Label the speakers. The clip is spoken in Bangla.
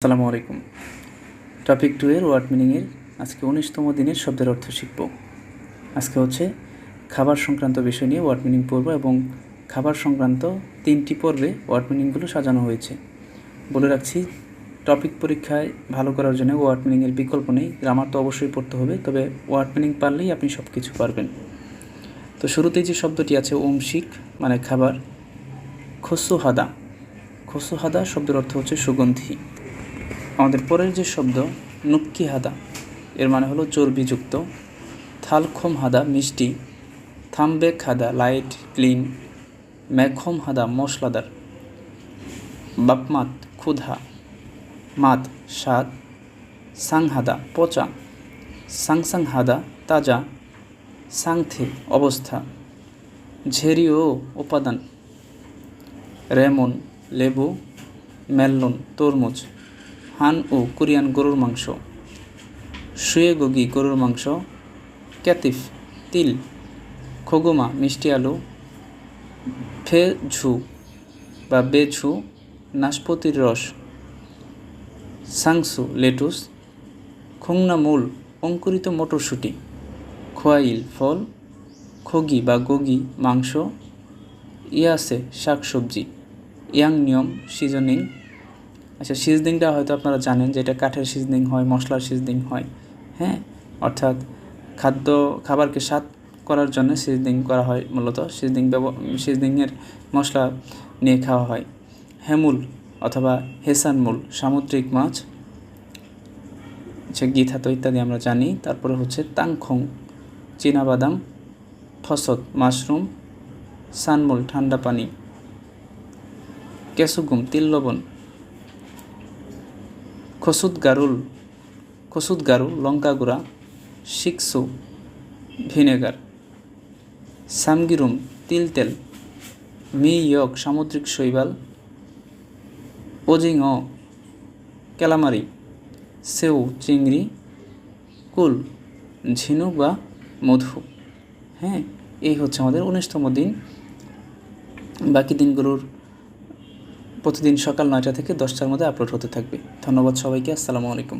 Speaker 1: আসসালামু আলাইকুম। টপিক টু এর ওয়ার্ড মিনিংয়ের আজকে উনিশতম দিনের শব্দের অর্থ শিখব। আজকে হচ্ছে খাবার সংক্রান্ত বিষয় নিয়ে ওয়ার্ড মিনিং পড়ব এবং খাবার সংক্রান্ত তিনটি পর্বে ওয়ার্ড মিনিংগুলো সাজানো হয়েছে। বলে রাখছি টপিক পরীক্ষায় ভালো করার জন্য ওয়ার্ড মিনিংয়ের বিকল্প নেই গ্রামার তো অবশ্যই পড়তে হবে, তবে ওয়ার্ড মিনিং পারলেই আপনি সব কিছু পারবেন। তো শুরুতেই যে শব্দটি আছে ওমশিক মানে খাবার খসু হাদা খসু হাদা শব্দের অর্থ হচ্ছে সুগন্ধি। আমাদের পরের যে শব্দ, নুক্কি হাদা, এর মানে হলো চর্বিযুক্ত। থালখম হাদা, মিষ্টি। থামবেক হাদা লাইট, ক্লিন। ম্যাখম হাদা, মশলাদার। বাপমাত ক্ষুধা। মাত, স্বাদ। সাংহাদা পচা। সাংসাং হাদা, তাজা। সাংথে অবস্থা। ঝেরিও উপাদান। রেমন, লেবু। মেলন তরমুজ। হান ও কোরিয়ান গরুর মাংস। সুয়েগগি গরুর মাংস, ক্যাতিফ, তিল, খগুমা, মিষ্টি আলু, ফেঝু বা বেঝু, নাশপতির রস, সাংসু, লেটুস খুংনা মূল অঙ্কুরিত মটরশুঁটি, খোয়াইল ফল, খগি বা গগি মাংস, ইয়াসে শাকসবজি ইয়াং নিয়ম সিজনিং আচ্ছা সিজনিংটা হয়তো আপনারা জানেন যে এটা কাঠের সিজনিং হয়, মশলার সিজনিং হয় হ্যাঁ? অর্থাৎ খাদ্য, খাবারকে স্বাদ করার জন্য সিজনিং করা হয় মূলত, সিজনিং সিজনিংয়ের মশলা নিয়ে খাওয়া হয়। হেমুল অথবা হেসানমুল সামুদ্রিক মাছ আচ্ছা গীথাত ইত্যাদি আমরা জানি। তারপরে হচ্ছে তাংখং, চীনাবাদাম ফসদ মাশরুম, সানমুল, ঠান্ডা পানি কেসুগুম তিল লবণ খসুদ গারুল, খসুদ গারু লঙ্কা গুঁড়া, শিকসু, ভিনেগার, সামগিরুম, তিল তেল, মি ইয়ক, সামুদ্রিক শৈবাল ওজিং অ কেলামারি সেউ, চিংড়ি, কুল, ঝিনুক বা মধু। হ্যাঁ এই হচ্ছে আমাদের উনিশতম দিন। বাকি দিনগুলোর প্রতিদিন সকাল নয়টা থেকে দশটার মধ্যে আপলোড হতে থাকবে। ধন্যবাদ সবাইকে আসসালামু আলাইকুম।